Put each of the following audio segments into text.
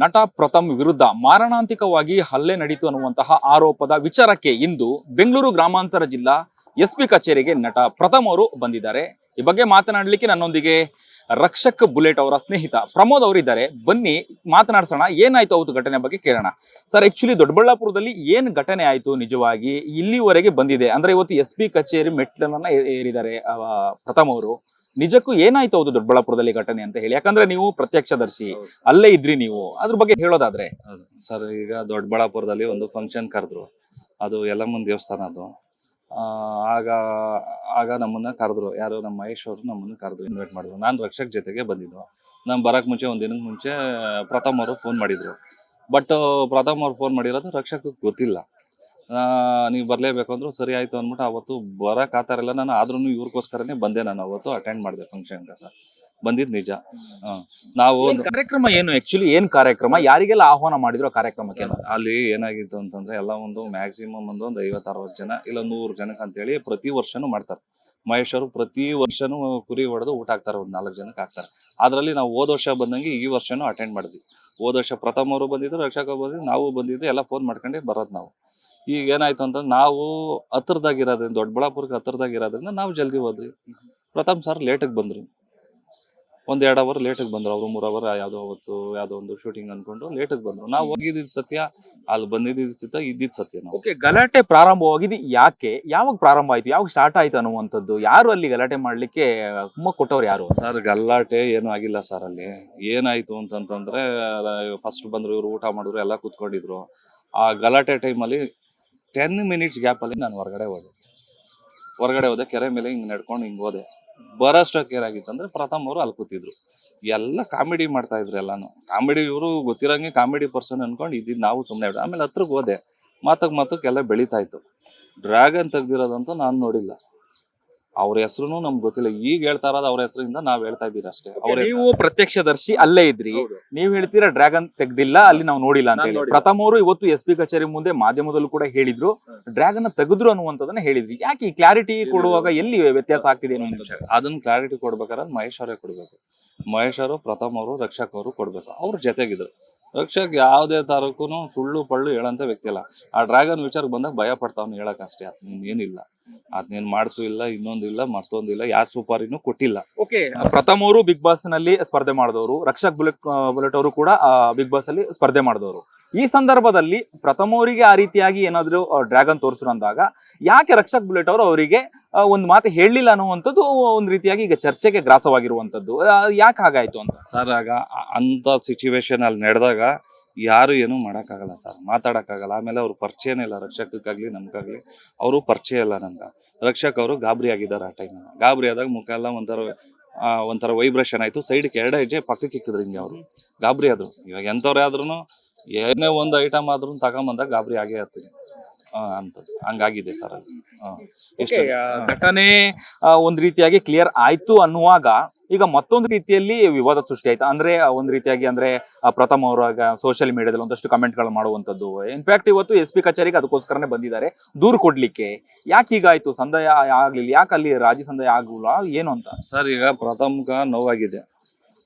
ನಟ ಪ್ರಥಮ್ ವಿರುದ್ಧ ಮಾರಣಾಂತಿಕವಾಗಿ ಹಲ್ಲೆ ನಡೀತು ಅನ್ನುವಂತಹ ಆರೋಪದ ವಿಚಾರಕ್ಕೆ ಇಂದು ಬೆಂಗಳೂರು ಗ್ರಾಮಾಂತರ ಜಿಲ್ಲಾ ಎಸ್ಪಿ ಕಚೇರಿಗೆ ನಟ ಪ್ರಥಮ್ ಅವರು ಬಂದಿದ್ದಾರೆ. ಈ ಬಗ್ಗೆ ಮಾತನಾಡಲಿಕ್ಕೆ ನನ್ನೊಂದಿಗೆ ರಕ್ಷಕ್ ಬುಲೆಟ್ ಅವರ ಸ್ನೇಹಿತ ಪ್ರಮೋದ್ ಅವರಿದ್ದಾರೆ. ಬನ್ನಿ, ಮಾತನಾಡ್ಸೋಣ. ಏನಾಯ್ತು ಅವತ್ತು ಘಟನೆ ಬಗ್ಗೆ ಕೇಳೋಣ. ಸರ್ ಆಕ್ಚುಲಿ ದೊಡ್ಡಬಳ್ಳಾಪುರದಲ್ಲಿ ಏನ್ ಘಟನೆ ಆಯ್ತು ನಿಜವಾಗಿ? ಇಲ್ಲಿವರೆಗೆ ಬಂದಿದೆ. ಅಂದ್ರೆ ಇವತ್ತು ಎಸ್ ಪಿ ಕಚೇರಿ ಮೆಟ್ಲನ್ನ ಏರಿದ್ದಾರೆ ಪ್ರಥಮ್ ಅವರು. ನಿಜಕ್ಕೂ ಏನಾಯ್ತು ಹೌದು ದೊಡ್ಡಬಳ್ಳಾಪುರದಲ್ಲಿ ಘಟನೆ ಅಂತ ಹೇಳಿ? ಯಾಕಂದ್ರೆ ನೀವು ಪ್ರತ್ಯಕ್ಷದರ್ಶಿ ಅಲ್ಲೇ ಇದ್ರಿ ನೀವು. ಅದ್ರ ಬಗ್ಗೆ ಹೇಳೋದಾದ್ರೆ. ಸರ್ ಈಗ ದೊಡ್ಡಬಳ್ಳಾಪುರದಲ್ಲಿ ಒಂದು ಫಂಕ್ಷನ್ ಕರೆದ್ರು. ಅದು ಯಲ್ಲಮ್ಮನ ದೇವಸ್ಥಾನ ಅದು. ಆಗ ಆಗ ನಮ್ಮನ್ನ ಕರೆದ್ರು. ಯಾರು ನಮ್ಮ ಮಹೇಶ್ ಅವರು ನಮ್ಮನ್ನ ಕರೆದ್ರು ಇನ್ವೈಟ್ ಮಾಡಿದ್ರು. ನಾನು ರಕ್ಷಕ್ ಜೊತೆಗೆ ಬಂದಿದ್ದು. ನಾನು ಬರಕ್ ಮುಂಚೆ ಒಂದ್ ದಿನದ ಮುಂಚೆ ಪ್ರಥಮ್ ಅವರು ಫೋನ್ ಮಾಡಿದ್ರು. ಬಟ್ ಪ್ರಥಮ್ ಅವ್ರು ಫೋನ್ ಮಾಡಿರೋದು ರಕ್ಷಕ್ ಗೊತ್ತಿಲ್ಲ. ನೀವು ಬರಲೇಬೇಕು ಅಂದ್ರು ಸರಿ ಆಯ್ತು ಅಂದ್ಬಿಟ್ಟು ಅವತ್ತು ಬರಕ್ ಆತಾರಲ್ಲ ನಾನು ಆದ್ರೂ ಇವ್ರಿಗೋಸ್ಕರನೇ ಬಂದೆ ನಾನು ಅವತ್ತು ಅಟೆಂಡ್ ಮಾಡಿದೆ ಫಂಕ್ಷನ್ ಸರ್ ಬಂದಿದ್ ನಿಜ. ನಾವು ಕಾರ್ಯಕ್ರಮ ಏನು ಆಕ್ಚುಲಿ ಏನ್ ಕಾರ್ಯಕ್ರಮ? ಯಾರಿಗೆಲ್ಲ ಆಹ್ವಾನ ಮಾಡಿದ್ರು ಕಾರ್ಯಕ್ರಮಕ್ಕೆ? ಅಲ್ಲಿ ಏನಾಗಿತ್ತು ಅಂತಂದ್ರೆ ಎಲ್ಲ ಒಂದು ಮ್ಯಾಕ್ಸಿಮಮ್ ಒಂದು ಒಂದು ಐವತ್ತು ಅರವತ್ತು ಜನ ಇಲ್ಲ ನೂರು ಜನಕ್ಕೆ ಅಂತೇಳಿ ಪ್ರತಿ ವರ್ಷನೂ ಮಾಡ್ತಾರೆ. ಮಹೇಶ್ ಅವರು ಪ್ರತಿ ವರ್ಷನೂ ಕುರಿ ಹೊಡೆದು ಊಟ ಹಾಕ್ತಾರೆ ಒಂದು ನಾಲ್ಕು ಜನಕ್ಕೆ ಹಾಕ್ತಾರೆ. ಅದರಲ್ಲಿ ನಾವು ಹೋದ ವರ್ಷ ಬಂದಂಗೆ ಈ ವರ್ಷನೂ ಅಟೆಂಡ್ ಮಾಡಿದ್ವಿ. ಹೋದ ವರ್ಷ ಪ್ರಥಮ ಅವರು ಬಂದಿದ್ರು ರಕ್ಷಕ ಬಂದಿದ್ದು ನಾವು ಬಂದಿದ್ದು ಎಲ್ಲ ಫೋನ್ ಮಾಡ್ಕೊಂಡೇ ಬರೋದು ನಾವು. ಈಗ ಏನಾಯ್ತು ಅಂತಂದ್ರೆ ನಾವು ಹತ್ರದಾಗಿರೋದ್ರಿಂದ ದೊಡ್ಡಬಳ್ಳಾಪುರಕ್ಕೆ ಹತ್ರದಾಗಿರೋದ್ರಿಂದ ನಾವು ಜಲ್ದಿ ಹೋದ್ರಿ ಪ್ರಥಮ್ ಸರ್ ಲೇಟಾಗಿ ಬಂದ್ರಿ. ಒಂದ್ ಎರಡು ಅವರ್ ಲೇಟಾಗಿ ಬಂದ್ರು ಅವರು ಮೂರ್ ಅವರ್ ಯಾವ್ದೋ ಅವತ್ತು ಯಾವ್ದೋ ಒಂದು ಶೂಟಿಂಗ್ ಅನ್ಕೊಂಡು ಲೇಟಾಗಿ ಬಂದ್ರು. ನಾವು ಹೋಗಿದ್ದ ಸತ್ಯ ಅಲ್ಲಿ ಬಂದಿದ್ದ ಸತ್ಯ ಇದ್ದಿದ್ ಸತ್ಯ ನಾವು. ಓಕೆ ಗಲಾಟೆ ಪ್ರಾರಂಭವಾಗಿದ್ದು ಯಾಕೆ? ಯಾವಾಗ ಪ್ರಾರಂಭ ಆಯ್ತು? ಯಾವಾಗ ಸ್ಟಾರ್ಟ್ ಆಯ್ತು ಅನ್ನುವಂಥದ್ದು? ಯಾರು ಅಲ್ಲಿ ಗಲಾಟೆ ಮಾಡ್ಲಿಕ್ಕೆ ಕುಮ್ಮ ಕೊಟ್ಟವ್ರು ಯಾರು? ಸರ್ ಗಲಾಟೆ ಏನು ಆಗಿಲ್ಲ ಸರ್ ಅಲ್ಲಿ. ಏನಾಯ್ತು ಅಂತಂತಂದ್ರೆ ಫಸ್ಟ್ ಬಂದ್ರು ಇವ್ರು ಊಟ ಮಾಡಿದ್ರು ಎಲ್ಲ ಕೂತ್ಕೊಂಡಿದ್ರು. ಆ ಗಲಾಟೆ ಟೈಮಲ್ಲಿ ಟೆನ್ ಮಿನಿಟ್ಸ್ ಗ್ಯಾಪಲ್ಲಿ ನಾನು ಹೊರಗಡೆ ಹೋದೆ. ಹೊರಗಡೆ ಹೋದೆ, ಕೆರೆ ಮೇಲೆ ಹಿಂಗೆ ನಡ್ಕೊಂಡು ಹಿಂಗೆ ಹೋದೆ. ಬರೋಷ್ಟಕ್ಕೆ ಅಂದರೆ ಪ್ರಥಮ್ ಅವರು ಅಲ್ಲಿ ಕೂತಿದ್ರು. ಎಲ್ಲ ಕಾಮಿಡಿ ಮಾಡ್ತಾ ಇದ್ರು ಎಲ್ಲಾನು. ಕಾಮಿಡಿ ಇವರು ಗೊತ್ತಿರಂಗೆ ಕಾಮಿಡಿ ಪರ್ಸನ್ ಅನ್ಕೊಂಡು ಇದ್ದಿದ್ದು ನಾವು ಸುಮ್ಮನೆ ಆಮೇಲೆ ಹತ್ರಕ್ಕೆ ಹೋದೆ. ಮಾತಕ್ ಮಾತಕ್ಕೆ ಎಲ್ಲ ಬೆಳೀತಾ ಇತ್ತು. ಡ್ರ್ಯಾಗನ್ ತೆಗ್ದಿರೋದಂತೂ ನಾನು ನೋಡಿಲ್ಲ. ಅವ್ರ ಹೆಸರು ನಮ್ಗೆ ಗೊತ್ತಿಲ್ಲ. ಈಗ ಹೇಳ್ತಾ ಇರೋದು ಅವ್ರ ಹೆಸರಿಂದ ನಾವ್ ಹೇಳ್ತಾ ಇದೀವಿ ಅಷ್ಟೇ. ಅವ್ರ ನೀವು ಪ್ರತ್ಯಕ್ಷದರ್ಶಿ ಅಲ್ಲೇ ಇದ್ರಿ. ನೀವ್ ಹೇಳ್ತೀರಾ ಡ್ರ್ಯಾಗನ್ ತೆಗ್ದಿಲ್ಲ ಅಲ್ಲಿ ನಾವು ನೋಡಿಲ್ಲ ಅಂತ ಹೇಳಿ. ಪ್ರಥಮ ಅವರು ಇವತ್ತು ಎಸ್ ಪಿ ಕಚೇರಿ ಮುಂದೆ ಮಾಧ್ಯಮದಲ್ಲೂ ಕೂಡ ಹೇಳಿದ್ರು. ಡ್ರ್ಯಾಗನ್ ತೆಗೆದ್ರು ಅನ್ನುವಂಥದ್ದನ್ನ ಹೇಳಿದ್ರಿ. ಯಾಕೆ ಈ ಕ್ಲಾರಿಟಿ ಕೊಡುವಾಗ ಎಲ್ಲಿ ವ್ಯತ್ಯಾಸ ಆಗ್ತಿದೆ ಅದನ್ನ ಕ್ಲಾರಿಟಿ ಕೊಡ್ಬೇಕಾದ್ರೆ ಮಹೇಶ್ ಅವರೇ ಕೊಡ್ಬೇಕು. ಮಹೇಶ್ ಅವರು ಪ್ರಥಮ ಅವರು ರಕ್ಷಕ್ ಅವರು ಕೊಡ್ಬೇಕು. ಅವ್ರ ಜೊತೆಗಿದ್ರು. ರಕ್ಷಕ್ ಯಾವುದೇ ತರಕ್ಕೂ ಸುಳ್ಳು ಪಳ್ಳು ಹೇಳಂತ ವ್ಯಕ್ತಿ ಅಲ್ಲ. ಆ ಡ್ರ್ಯಾಗನ್ ವಿಚಾರಕ್ಕೆ ಬಂದಾಗ ಭಯ ಪಡ್ತಾವ್ನು ಹೇಳಕ್ ಅಷ್ಟೇ. ಏನಿಲ್ಲ. ಅದ್ನೇನ್ ಮಾಡಿಸು ಇಲ್ಲ ಇನ್ನೊಂದು ಇಲ್ಲ ಮತ್ತೊಂದು ಇಲ್ಲ ಯಾವ ಸೂಪಾರಿನೂ ಕೊಟ್ಟಿಲ್ಲ. ಓಕೆ. ಪ್ರಥಮ್ ಅವರು ಬಿಗ್ ಬಾಸ್ನಲ್ಲಿ ಸ್ಪರ್ಧೆ ಮಾಡಿದವರು. ರಕ್ಷಕ್ ಬುಲೆಟ್ ಬುಲೆಟ್ ಅವರು ಕೂಡ ಬಿಗ್ ಬಾಸ್ ಅಲ್ಲಿ ಸ್ಪರ್ಧೆ ಮಾಡಿದವರು. ಈ ಸಂದರ್ಭದಲ್ಲಿ ಪ್ರಥಮ ಅವರಿಗೆ ಆ ರೀತಿಯಾಗಿ ಏನಾದ್ರು ಡ್ರ್ಯಾಗನ್ ತೋರಿಸ್ರು ಅಂದಾಗ ಯಾಕೆ ರಕ್ಷಕ್ ಬುಲೆಟ್ ಅವರು ಅವರಿಗೆ ಒಂದು ಮಾತು ಹೇಳಲಿಲ್ಲ ಅನ್ನುವಂಥದ್ದು ಒಂದು ರೀತಿಯಾಗಿ ಈಗ ಚರ್ಚೆಗೆ ಗ್ರಾಸವಾಗಿರುವಂಥದ್ದು. ಯಾಕೆ ಹಾಗಾಯ್ತು ಅಂತ? ಸರ್ ಆಗ ಅಂತ ಸಿಚುವೇಶನ್ ಅಲ್ಲಿ ನಡೆದಾಗ ಯಾರು ಏನು ಮಾಡೋಕ್ಕಾಗಲ್ಲ ಸರ್. ಮಾತಾಡೋಕ್ಕಾಗಲ್ಲ. ಆಮೇಲೆ ಅವ್ರು ಪರಿಚಯನೇ ಇಲ್ಲ. ರಕ್ಷಕಕ್ಕಾಗಲಿ, ನಮ್ಗಾಗ್ಲಿ, ಅವರು ಪರಿಚಯ ಇಲ್ಲ ನನಗೆ. ರಕ್ಷಕ್ ಅವರು ಗಾಬರಿ ಆಗಿದ್ದಾರೆ ಆ ಟೈಮ್ ಗಾಬರಿ ಆದಾಗ ಮುಖ ಎಲ್ಲ ಒಂಥರ ಒಂಥರ ವೈಬ್ರೇಷನ್ ಆಯಿತು. ಸೈಡ್ಗೆ ಎರಡೇ ಹೆಜ್ಜೆ ಪಕ್ಕಕ್ಕೆ ಇಕ್ಕಿದ್ರು ಹಿಂಗೆ ಅವರು. ಗಾಬರಿ ಆದರು. ಇವಾಗ ಎಂಥವ್ರೇ ಆದ್ರೂ ಏನೇ ಒಂದು ಐಟಮ್ ಆದ್ರೂ ತಗೊಂಬಂದಾಗ ಗಾಬರಿ ಆಗೇ ಆಗ್ತದೆ. ಅಂತ ಹಂಗಾಗಿದೆ ಸರ್ ಅದು. ಹಾ. ಇಷ್ಟು ಘಟನೆ ಒಂದ್ ರೀತಿಯಾಗಿ ಕ್ಲಿಯರ್ ಆಯ್ತು ಅನ್ನುವಾಗ ಈಗ ಮತ್ತೊಂದು ರೀತಿಯಲ್ಲಿ ವಿವಾದ ಸೃಷ್ಟಿ ಆಯ್ತು. ಅಂದ್ರೆ ಆ, ಒಂದ್ ರೀತಿಯಾಗಿ ಅಂದ್ರೆ ಪ್ರಥಮ ಅವರಾಗ ಸೋಷಿಯಲ್ ಮೀಡಿಯಾದಲ್ಲಿ ಒಂದಷ್ಟು ಕಮೆಂಟ್ಗಳು ಮಾಡುವಂತದ್ದು ಇನ್ಫ್ಯಾಕ್ಟ್ ಇವತ್ತು ಎಸ್ ಪಿ ಕಚೇರಿಗೆ ಅದಕ್ಕೋಸ್ಕರನೇ ಬಂದಿದ್ದಾರೆ. ದೂರು ಕೊಡ್ಲಿಕ್ಕೆ. ಯಾಕೆ ಹೀಗಾಯ್ತು ಸಂದಾಯ ಆಗ್ಲಿಲ್ಲ. ಯಾಕೆ ಅಲ್ಲಿ ರಾಜಿ ಸಂದಾಯ ಆಗುಲ್ಲ? ಏನು ಅಂತ? ಸರ್ ಈಗ ಪ್ರಥಮಕ ನೋವಾಗಿದೆ.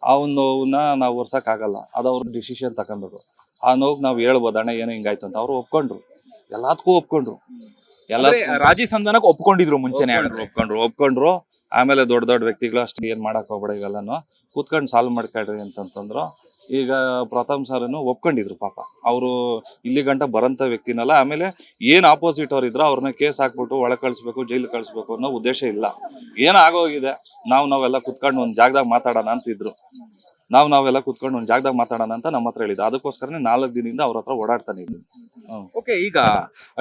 ಆ ಒಂದು ನೋವನ್ನ ನಾವು ಒರ್ಸಕ್ ಆಗಲ್ಲ ಅದು ಅವ್ರ ಡಿಸಿಷನ್ ತಗೊಬೇಕು ಆ ನೋವು ನಾವು ಹೇಳ್ಬೋದು ಅಣ್ಣ ಏನೋ ಹಿಂಗಾಯ್ತು ಅಂತ. ಅವ್ರು ಒಪ್ಕೊಂಡ್ರು. ಎಲ್ಲದಕ್ಕೂ ಒಪ್ಕೊಂಡ್ರು. ಎಲ್ಲ ರಾಜಿ ಸಂಧಾನಕ್ಕೆ ಒಪ್ಕೊಂಡಿದ್ರು ಮುಂಚೆನೆ ಒಪ್ಕೊಂಡ್ರು ಒಪ್ಕೊಂಡ್ರು ಒಪ್ಕೊಂಡ್ರು. ಆಮೇಲೆ ದೊಡ್ಡ ದೊಡ್ಡ ವ್ಯಕ್ತಿಗಳು ಅಷ್ಟು ಏನ್ ಮಾಡಕ್ ಹೋಗ್ಬೇಡ ಇವೆಲ್ಲನು ಕೂತ್ಕೊಂಡು ಸಾಲ್ವ್ ಮಾಡ್ಕೊಳ್ರಿ ಅಂತಂತಂದ್ರು. ಈಗ ಪ್ರಥಮ್ ಸರ್ನು ಒಪ್ಕೊಂಡಿದ್ರು ಪಾಪ. ಅವರು ಇಲ್ಲಿ ಗಂಟ ಬರಂತ ವ್ಯಕ್ತಿನಲ್ಲ. ಆಮೇಲೆ ಏನ್ ಆಪೋಸಿಟ್ ಅವ್ರು ಇದ್ರ ಅವ್ರನ್ನ ಕೇಸ್ ಹಾಕ್ಬಿಟ್ಟು ಒಳಗ್ ಕಳ್ಸ್ಬೇಕು ಜೈಲ್ ಕಳ್ಸ್ಬೇಕು ಅನ್ನೋ ಉದ್ದೇಶ ಇಲ್ಲ. ಏನ್ ಆಗೋಗಿದೆ? ನಾವು ನಾವೆಲ್ಲ ಕುತ್ಕೊಂಡು ಒಂದ್ ಜಾಗದಾಗ ಮಾತಾಡೋಣ ಅಂತಿದ್ರು. ನಾವು ನಾವೆಲ್ಲ ಕುತ್ಕೊಂಡು ಒಂದ್ ಜಾಗದಾಗ ಮಾತಾಡೋಣ ಅಂತ ನಮ್ಮ ಹತ್ರ ಹೇಳಿದ್ದು. ಅದಕ್ಕೋಸ್ಕರನೇ ನಾಲ್ಕು ದಿನದಿಂದ ಅವ್ರ ಹತ್ರ ಓಡಾಡ್ತಾನೆ ಇದ್ದೀನಿ. ಓಕೆ, ಈಗ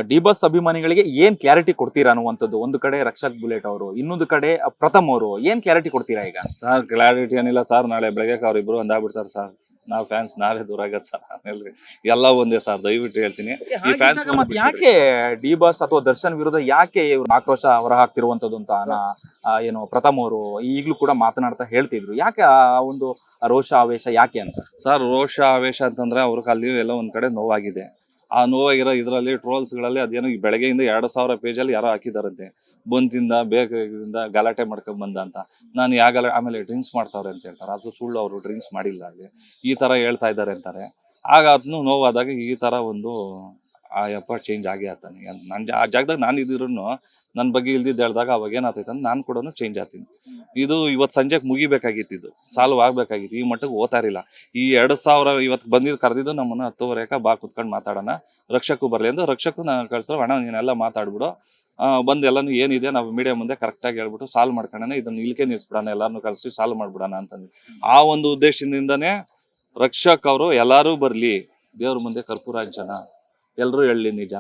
ಡಿ ಬಸ್ ಅಭಿಮಾನಿಗಳಿಗೆ ಏನ್ ಕ್ಲಾರಿಟಿ ಕೊಡ್ತೀರಾ ಅನ್ನುವಂಥದ್ದು. ಒಂದು ಕಡೆ ರಕ್ಷಕ್ ಬುಲೆಟ್ ಅವರು, ಇನ್ನೊಂದು ಕಡೆ ಪ್ರಥಮ್ ಅವರು. ಏನ್ ಕ್ಲಾರಿಟಿ ಕೊಡ್ತೀರಾ ಈಗ? ಸರ್ ಕ್ಲಾರಿಟಿ ಏನಿಲ್ಲ. ಸರ್ ನಾಳೆ ಬೆಳಗ್ಗೆ ಅವ್ರಿಬ್ರು ಒಂದಾಗ್ಬಿಡ್ತಾರೆ ಸರ್ ನಾವ್ ಫ್ಯಾನ್ಸ್ ನಾವೇ ದೂರ ಆಗತ್ ಸರ್ ಆಮೇಲೆ ಎಲ್ಲ ಒಂದೇ ಸರ್ ದಯವಿಟ್ಟು ಹೇಳ್ತೀನಿ. ಈ ಫ್ಯಾನ್ಸ್ ಮತ್ತೆ ಯಾಕೆ ಡಿ ಬಾಸ್ ಅಥವಾ ದರ್ಶನ್ ವಿರುದ್ಧ ಯಾಕೆ ಇವ್ರು ಆಕ್ರೋಶ ಹೊರ ಹಾಕ್ತಿರುವಂತದ್ದು ಅಂತ ನಾ- ಆ, ಏನು ಪ್ರಥಮ್ ಅವರು ಈಗಲೂ ಕೂಡ ಮಾತನಾಡ್ತಾ ಹೇಳ್ತಿದ್ರು. ಯಾಕೆ ಆ ಒಂದು ರೋಷ ಆವೇಶ ಯಾಕೆ ಅಂತ? ಸರ್ ರೋಷ ಆವೇಶ ಅಂತಂದ್ರೆ ಅವ್ರ ಅಲ್ಲಿ ಎಲ್ಲ ಒಂದ್ ಕಡೆ ನೋವಾಗಿದೆ. ಆ ನೋವಾಗಿರೋ ಇದರಲ್ಲಿ ಟ್ರೋಲ್ಸ್ಗಳಲ್ಲಿ ಅದೇನೋ ಈ ಬೆಳಗ್ಗೆಯಿಂದ ಎರಡು ಸಾವಿರ ಪೇಜಲ್ಲಿ ಯಾರೋ ಹಾಕಿದಾರಂತೆ ಬಂತಿಂದ ಬೇಕಾಗಿಂದ ಗಲಾಟೆ ಮಾಡ್ಕೊಂಡ್ ಬಂದ ಅಂತ. ನಾನು ಯಾಗಲ ಆಮೇಲೆ ಡ್ರಿಂಕ್ಸ್ ಮಾಡ್ತಾವ್ರೆ ಅಂತ ಹೇಳ್ತಾರೆ. ಅದು ಸುಳ್ಳು, ಅವರು ಡ್ರಿಂಕ್ಸ್ ಮಾಡಿಲ್ಲ ಅಲ್ಲಿ ಈ ತರ ಹೇಳ್ತಾ ಇದ್ದಾರೆ ಅಂತಾರೆ. ಆಗ ಅದನ್ನು ನೋವಾದಾಗ ಈ ತರ ಒಂದು, ಆ ಯಪ್ಪ ಚೇಂಜ್ ಆಗೇ ಆತಾನೆ. ನನ್ ಆ ಜಾಗದಾಗ ನಾನು ಇದ್ರೂ ನನ್ನ ಬಗ್ಗೆ ಇಲ್ದಿದ್ದು ಹೇಳ್ದಾಗ ಅವಾಗ ಏನಾಗ್ತೈತೆ ಅಂದ್ರೆ ನಾನು ಕೂಡ ಚೇಂಜ್ ಆಗ್ತೀನಿ ಇದು ಇವತ್ತು ಸಂಜೆಗೆ ಮುಗಿಬೇಕಾಗಿತ್ತು ಇದು. ಸಾಲ್ವ್ ಆಗ್ಬೇಕಾಗಿತ್ತು. ಈ ಮಟ್ಟಕ್ಕೆ ಓದ್ತಾ ಇರಲಿಲ್ಲ. ಈ ಎರಡು ಸಾವಿರ ಇವತ್ತು ಬಂದಿದ್ದು ಕರೆದಿದ್ದು ನಮ್ಮನ್ನ ಹತ್ತುವರೆಕ ಬಾ ಕುತ್ಕೊಂಡು ಮಾತಾಡೋಣ. ರಕ್ಷಕು ಬರಲಿ ಅಂದ್ರೆ ರಕ್ಷಕು ನಾನು ಕಳ್ತಾರೆ ಅಣ್ಣ ನೀನೆಲ್ಲ ಮಾತಾಡ್ಬಿಡು. ಬಂದು ಎಲ್ಲಾನು ಏನಿದೆ ನಾವು ಮೀಡಿಯಾ ಮುಂದೆ ಕರೆಕ್ಟಾಗಿ ಹೇಳ್ಬಿಟ್ಟು ಸಾಲ್ವ್ ಮಾಡ್ಕೊಳ್ಳೋಣ ಇದನ್ನ ಇಲ್ಕೆ ನಿಲ್ಸ್ಬಿಡೋಣ ಎಲ್ಲಾರನ್ನು ಕಲಸಿ ಸಾಲ್ವ್ ಮಾಡ್ಬಿಡೋಣ ಅಂತಂದ್ವಿ. ಆ ಒಂದು ಉದ್ದೇಶದಿಂದನೇ ರಕ್ಷಕ್ ಅವರು ಎಲ್ಲಾರು ಬರ್ಲಿ, ದೇವ್ರ ಮುಂದೆ ಕರ್ಪೂರ ಅಂಚನ ಎಲ್ಲರೂ ಹೇಳಲಿ ನಿಜ.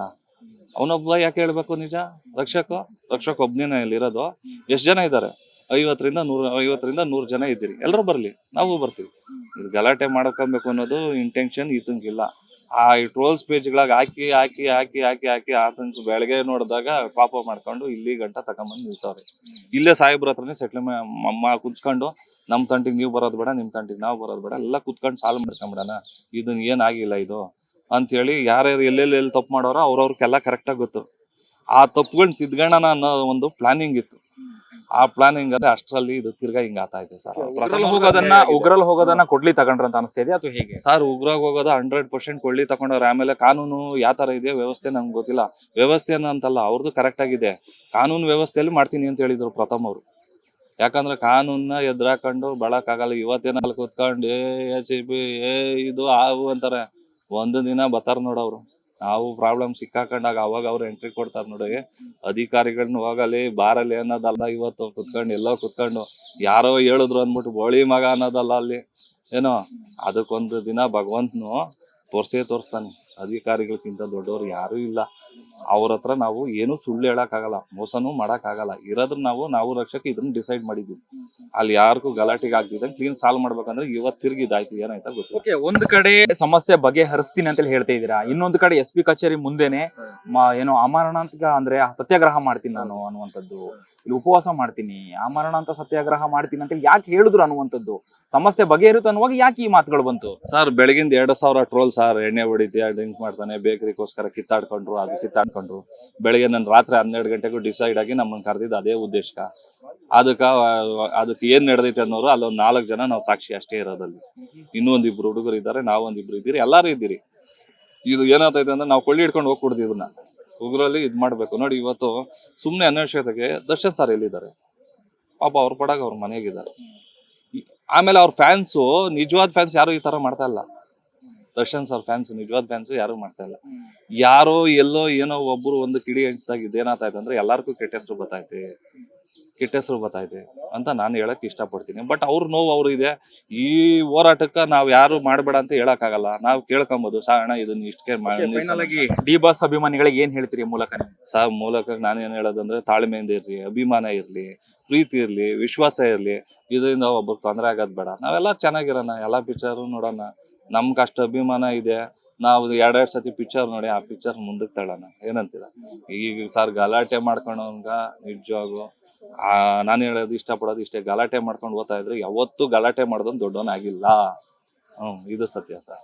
ಅವನೊಬ್ಬ ಯಾಕೆ ಹೇಳ್ಬೇಕು ನಿಜ? ರಕ್ಷಕ, ರಕ್ಷಕ್ ಒಬ್ನೇನ ಇಲ್ಲಿರೋದು. ಎಷ್ಟು ಜನ ಇದ್ದಾರೆ? ಐವತ್ತರಿಂದ ನೂರ, ಐವತ್ತರಿಂದ ನೂರು ಜನ ಇದ್ದೀರಿ. ಎಲ್ಲರೂ ಬರಲಿ, ನಾವು ಬರ್ತೀವಿ. ಇದು ಗಲಾಟೆ ಮಾಡ್ಕೊಬೇಕು ಅನ್ನೋದು ಇಂಟೆನ್ಷನ್ ಈತಂಗಿಲ್ಲ. ಆ ಟ್ರೋಲ್ಸ್ ಪೇಜ್ಗಳಾಗ ಹಾಕಿ ಹಾಕಿ ಹಾಕಿ ಹಾಕಿ ಹಾಕಿ ಆತಂಕ ಬೆಳಗ್ಗೆ ನೋಡಿದಾಗ ಪಾಪ ಮಾಡ್ಕೊಂಡು ಇಲ್ಲಿ ಗಂಟ ತಗೊಂಬಂದು ನಿಲ್ಸವ್ರೆ. ಇಲ್ಲೇ ಸಾಹೇಬ್ರ ಹತ್ರನೇ ಸೆಟ್ಲ್ಮೆಂಟ್ ಕುಂಚ್ಕೊಂಡು ನಮ್ಮ ತಂಟಿಗೆ ನೀವು ಬರೋದು ಬೇಡ, ನಿಮ್ ತಂಟಿಗೆ ನಾವು ಬರೋದು ಬೇಡ, ಎಲ್ಲ ಕುತ್ಕೊಂಡು ಸಾಲ್ವ್ ಮಾಡ್ಕೊಂಬಿಡಣ. ಇದನ್ನ ಏನಾಗಿಲ್ಲ ಇದು ಅಂತೇಳಿ ಯಾರ್ಯಾರು ಎಲ್ಲೆಲ್ಲಿ ಎಲ್ಲಿ ತಪ್ಪು ಮಾಡೋರೋ ಅವ್ರವ್ರಿಗೆಲ್ಲ ಕರೆಕ್ಟಾಗಿ ಗೊತ್ತು. ಆ ತಪ್ಪುಗಳನ್ನ ತಿದ್ಗಣನ ಅನ್ನೋ ಒಂದು ಪ್ಲಾನಿಂಗ್ ಇತ್ತು. ಆ ಪ್ಲಾನಿಂಗ್ ಅಂದ್ರೆ ಅಷ್ಟರಲ್ಲಿ ಇದು ತಿರ್ಗಾ ಹಿಂಗ ಆತಾ ಇದೆ ಸರ್. ಉಗ್ರಲ್ಲಿ ಹೋಗೋದನ್ನ ಉಗ್ರಲ್ಲಿ ಹೋಗೋದನ್ನ ಕೊಡ್ಲಿ ತಗೊಂಡ್ರ ಅಂತ ಅನಿಸ್ತಾ ಇದೆಯಾ ಅಥವಾ ಹೇಗೆ? ಸರ್ ಉಗ್ರಾಗ ಹೋಗೋದು ಹಂಡ್ರೆಡ್ ಪರ್ಸೆಂಟ್ ಕೊಡ್ಲಿ ತಗೊಂಡವ್ರೆ. ಆಮೇಲೆ ಕಾನೂನು ಯಾವ ತರ ಇದೆ ವ್ಯವಸ್ಥೆ ನಮ್ಗೆ ಗೊತ್ತಿಲ್ಲ. ವ್ಯವಸ್ಥೆ ಅಂತಲ್ಲ ಅವ್ರದ್ದು ಕರೆಕ್ಟ್ ಆಗಿದೆ. ಕಾನೂನು ವ್ಯವಸ್ಥೆಯಲ್ಲಿ ಮಾಡ್ತೀನಿ ಅಂತ ಹೇಳಿದ್ರು ಪ್ರಥಮ್ ಅವರು. ಯಾಕಂದ್ರೆ ಕಾನೂನ್ನ ಎದ್ರಾಕೊಂಡು ಇವತ್ತೇನ ಅಲ್ಲಿ ಕೂತ್ಕೊಂಡು ಏ ಎಚ್ ಬಿ ಏ ಇದು ಆವು ಅಂತಾರೆ. ಒಂದು ದಿನ ಬತ್ತಾರ ನೋಡವ್ರು ನಾವು ಪ್ರಾಬ್ಲಮ್ ಸಿಕ್ಕಾಕೊಂಡಾಗ ಅವಾಗ ಅವ್ರು ಎಂಟ್ರಿ ಕೊಡ್ತಾರ ನೋಡಿ ಅಧಿಕಾರಿಗಳನ್ನ ಹೋಗಲಿ, ಬಾರಲ್ಲಿ ಅನ್ನೋದಲ್ಲ, ಇವತ್ತು ಕುತ್ಕೊಂಡು, ಎಲ್ಲೋ ಕುತ್ಕೊಂಡು ಯಾರೋ ಹೇಳಿದ್ರು ಅಂದ್ಬಿಟ್ಟು ಬೋಳಿ ಮಗ ಅನ್ನೋದಲ್ಲ ಅಲ್ಲಿ, ಏನೋ, ಅದಕ್ಕೊಂದು ದಿನ ಭಗವಂತನು ತೋರ್ಸೇ ತೋರಿಸ್ತಾನೆ. ಅಧಿಕಾರಿಗಳಕ್ಕಿಂತ ದೊಡ್ಡವರು ಯಾರೂ ಇಲ್ಲ. ಅವ್ರ ಹತ್ರ ನಾವು ಏನು ಸುಳ್ಳು ಹೇಳಕ್ಕಾಗಲ್ಲ ಮೋಸನೂ ಮಾಡೋಕ್ಕಾಗಲ್ಲ. ಇರೋದ್ರ ನಾವು ನಾವು ರಕ್ಷಕ ಇದನ್ನ ಡಿಸೈಡ್ ಮಾಡಿದ್ವಿ ಅಲ್ಲಿ ಯಾರಿಗೂ ಗಲಾಟೆಗೆ ಆಗ್ತಿದ್ದಂಗೆ ಕ್ಲೀನ್ ಸಾಲ್ವ್ ಮಾಡ್ಬೇಕಂದ್ರೆ ಇವತ್ತು ತಿರುಗಿದಾಯ್ತು ಏನಾಯ್ತಾ ಗೊತ್ತು ಓಕೆ ಒಂದ್ ಕಡೆ ಸಮಸ್ಯೆ ಬಗೆಹರಿಸ್ತೀನಿ ಅಂತ ಹೇಳ್ತಾ ಇದ್ದೀರಾ? ಇನ್ನೊಂದು ಕಡೆ ಎಸ್ ಪಿ ಕಚೇರಿ ಮುಂದೆನೆ ಏನೋ ಅಮರಣಾಂತಿಕ ಅಂದ್ರೆ ಸತ್ಯಾಗ್ರಹ ಮಾಡ್ತೀನಿ ನಾನು ಅನ್ನುವಂಥದ್ದು ಇಲ್ಲಿ ಉಪವಾಸ ಮಾಡ್ತೀನಿ ಅಮರಣಾಂತ ಸತ್ಯಾಗ್ರಹ ಮಾಡ್ತೀನಿ ಅಂತ ಯಾಕೆ ಹೇಳಿದ್ರು ಅನ್ನುವಂಥದ್ದು ಸಮಸ್ಯೆ ಬಗೆಹರಿತು ಅನ್ನುವಾಗ ಯಾಕೆ ಈ ಮಾತುಗಳು ಬಂತು? ಸರ್ ಬೆಳಗಿಂದ ಎರಡು ಸಾವಿರ ಟ್ರೋಲ್ ಸರ್ ಎಣ್ಣೆ ಹೊಡಿತೀಯ ಡ್ರಿಂಕ್ ಮಾಡ್ತಾನೆ, ಬೇಕರಿಗೋಸ್ಕರ ಕಿತ್ತಾಡ್ಕೊಂಡ್ರು, ಅದು ಕಿತ್ತಾಡ್ಕೊಂಡ್ರು. ಬೆಳಗ್ಗೆ ನಾನು ರಾತ್ರಿ ಹನ್ನೆರಡು ಗಂಟೆಗೂ ಡಿಸೈಡ್ ಆಗಿ ನಮ್ಮನ್ನು ಕರೆದಿದ್ದು ಅದೇ ಉದ್ದೇಶ ಅದಕ್ಕ, ಅದಕ್ಕೆ ಏನ್ ನಡೆದೈತೆ ಅನ್ನೋರು ಅಲ್ಲೊಂದು ನಾಲ್ಕು ಜನ ನಾವು ಸಾಕ್ಷಿ ಅಷ್ಟೇ ಇರೋದಲ್ಲಿ. ಇನ್ನೂ ಒಂದಿಬ್ರು ಹುಡುಗರು ಇದ್ದಾರೆ ನಾವೊಂದಿಬ್ರು ಇದ್ದೀರಿ, ಎಲ್ಲಾರು ಇದ್ದೀರಿ. ಇದು ಏನಾಗ್ತೈತೆ ಅಂದ್ರೆ ನಾವು ಕೊಳ್ಳಿ ಹಿಡ್ಕೊಂಡು ಹೋಗ್ಕೊಡ್ದು ಇದನ್ನ ಉಗ್ರಲ್ಲಿ ಇದ್ ಮಾಡಬೇಕು. ನೋಡಿ ಇವತ್ತು ಸುಮ್ನೆ ಅನ್ವೇಷತೆಗೆ ದರ್ಶನ್ ಸರ್ ಎಲ್ಲಿದ್ದಾರೆ? ಪಾಪ ಅವ್ರ ಪಡಾಗ ಅವ್ರ ಮನೆಗಿದ್ದಾರೆ ಆಮೇಲೆ ಅವ್ರ ಫ್ಯಾನ್ಸು ನಿಜವಾದ ಫ್ಯಾನ್ಸ್ ಯಾರು ಈ ತರ ಮಾಡ್ತಾ ಇಲ್ಲ. ದರ್ಶನ್ ಸರ್ ಫ್ಯಾನ್ಸ್ ನಿಜವಾದ ಫ್ಯಾನ್ಸ್ ಯಾರು ಮಾಡ್ತಾ ಇಲ್ಲ. ಯಾರೋ ಎಲ್ಲೋ ಏನೋ ಒಬ್ರು ಒಂದು ಕಿಡಿ ಎಣಿಸಿದಾಗ ಇದೇನಾಗ್ತೈತೆ ಅಂದ್ರೆ ಎಲ್ಲಾರ್ಗೂ ಕೆಟ್ಟ ಹೆಸರು ಬರ್ತೈತೆ ಕೆಟ್ಟ ಹೆಸರು ಬರ್ತೈತೆ ಅಂತ ನಾನು ಹೇಳಕ್ ಇಷ್ಟಪಡ್ತೀನಿ. ಬಟ್ ಅವ್ರ ನೋವು ಅವ್ರು ಇದೆ. ಈ ಹೋರಾಟಕ್ಕ ನಾವ್ ಯಾರು ಮಾಡಬೇಡ ಅಂತ ಹೇಳಕ್ಕಾಗಲ್ಲ. ನಾವು ಕೇಳ್ಕೊಂಬೋದು ಸಾಣ ಇದನ್ನ ಇಷ್ಟಕ್ಕೆ ಡಿ ಬಾಸ್ ಅಭಿಮಾನಿಗಳಿಗೆ ಏನ್ ಹೇಳ್ತೀರಿ ಮೂಲಕ ಸಾ ಮೂಲಕ ನಾನು ಏನ್ ಹೇಳೋದಂದ್ರೆ ತಾಳ್ಮೆಯಿಂದ ಇರ್ಲಿ ಅಭಿಮಾನ ಇರ್ಲಿ ಪ್ರೀತಿ ಇರ್ಲಿ ವಿಶ್ವಾಸ ಇರ್ಲಿ ಇದರಿಂದ ಒಬ್ಬರು ತೊಂದರೆ ಆಗೋದ್ ಬೇಡ. ನಾವೆಲ್ಲ ಚೆನ್ನಾಗಿರೋಣ ಎಲ್ಲಾ ಪಿಕ್ಚರ್ ನೋಡೋಣ. ನಮ್ಗೆ ಅಷ್ಟು ಅಭಿಮಾನ ಇದೆ. ನಾವು ಎರಡೆರಡು ಸತಿ ಪಿಕ್ಚರ್ ನೋಡಿ ಆ ಪಿಕ್ಚರ್ ಮುಂದಕ್ಕೆ ತಳ್ಳೋಣ. ಏನಂತೀರ? ಈಗ ಸರ್ ಗಲಾಟೆ ಮಾಡ್ಕೊಂಡವನ್ಗ ನಿಜವಾಗು ಆ ನಾನು ಹೇಳೋದು ಇಷ್ಟಪಡೋದು ಇಷ್ಟೇ. ಗಲಾಟೆ ಮಾಡ್ಕೊಂಡು ಓದ್ತಾ ಇದ್ರೆ ಯಾವತ್ತೂ ಗಲಾಟೆ ಮಾಡ್ದೊಂದು ದೊಡ್ಡವನಾಗಿಲ್ಲ ಹ್ಮ್ ಇದು ಸತ್ಯ ಸರ್